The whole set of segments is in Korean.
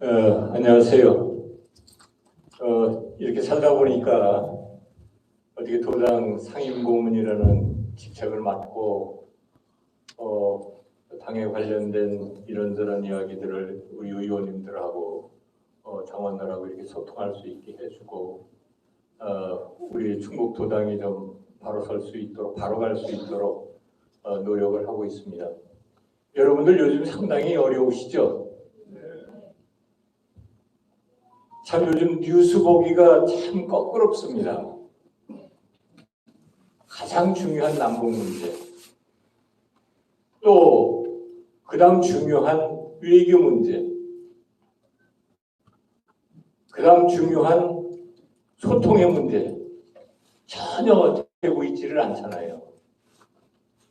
어, 안녕하세요. 어, 이렇게 살다 보니까 어떻게 도당 상임고문이라는 직책을 맡고 어, 당에 관련된 이런저런 이야기들을 우리 의원님들하고 어, 당원들하고 이렇게 소통할 수 있게 해주고 어, 우리 충북 도당이 좀 바로 설 수 있도록 바로 갈 수 있도록 어, 노력을 하고 있습니다. 여러분들 요즘 상당히 어려우시죠? 참 요즘 뉴스 보기가 참 거끄럽습니다. 가장 중요한 남북 문제, 또 그 다음 중요한 외교 문제, 그 다음 중요한 소통의 문제 전혀 되고 있지를 않잖아요.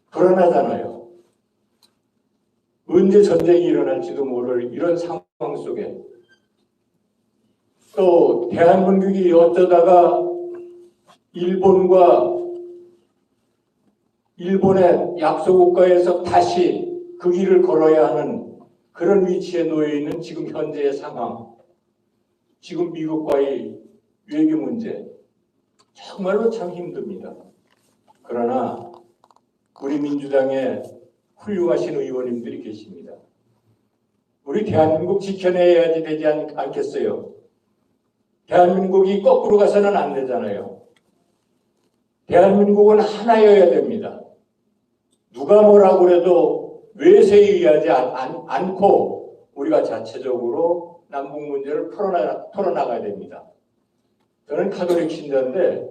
불안하잖아요. 언제 전쟁이 일어날지도 모를 이런 상황 속에 또 대한민국이 어쩌다가 일본과 일본의 약소국가에서 다시 그 길을 걸어야 하는 그런 위치에 놓여 있는 지금 현재의 상황, 지금 미국과의 외교 문제, 정말로 참 힘듭니다. 그러나 우리 민주당에 훌륭하신 의원님들이 계십니다. 우리 대한민국 지켜내야지 되지 않, 않겠어요? 대한민국이 거꾸로 가서는 안 되잖아요. 대한민국은 하나여야 됩니다. 누가 뭐라고 그래도 외세에 의하지 않, 않, 않 고 우리가 자체적으로 남북 문제를 풀어나, 풀어나가야 됩니다. 저는 카톨릭 신자인데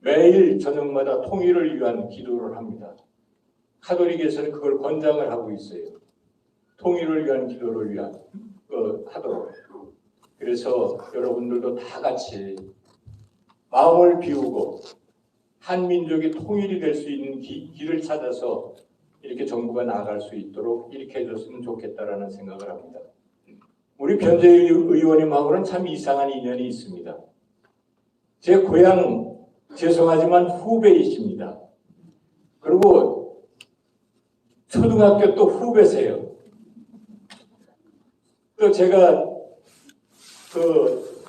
매일 저녁마다 통일을 위한 기도를 합니다. 카톨릭에서는 그걸 권장을 하고 있어요. 통일을 위한 기도를 위한 어, 하도록. 그래서 여러분들도 다 같이 마음을 비우고 한 민족이 통일이 될 수 있는 기- 길을 찾아서 이렇게 정부가 나아갈 수 있도록 이렇게 해줬으면 좋겠다라는 생각을 합니다. 우리 변재 의원님하고는 참 이상한 인연이 있습니다. 제 고향 죄송하지만 후배이십니다. 그리고 초등학교 또 후배세요. 또 제가 그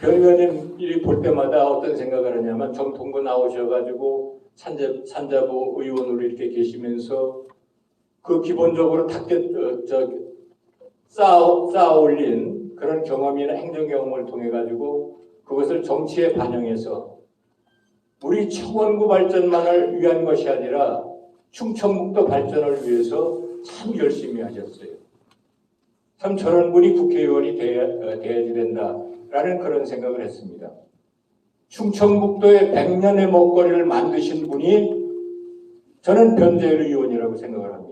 변의원님 일이 볼 때마다 어떤 생각을 하냐면 정통부 나오셔가지고 산자, 산자부 의원으로 이렇게 계시면서 그 기본적으로 탁게 어, 저 쌓아, 쌓아 올린 그런 경험이나 행정 경험을 통해 가지고 그것을 정치에 반영해서 우리 청원구 발전만을 위한 것이 아니라 충청북도 발전을 위해서 참 열심히 하셨어요. 참 저런 분이 국회의원이 돼야, 어, 돼야지 된다라는 그런 생각을 했습니다. 충청북도의 100년의 먹거리를 만드신 분이 저는 변재일 의원이라고 생각을 합니다.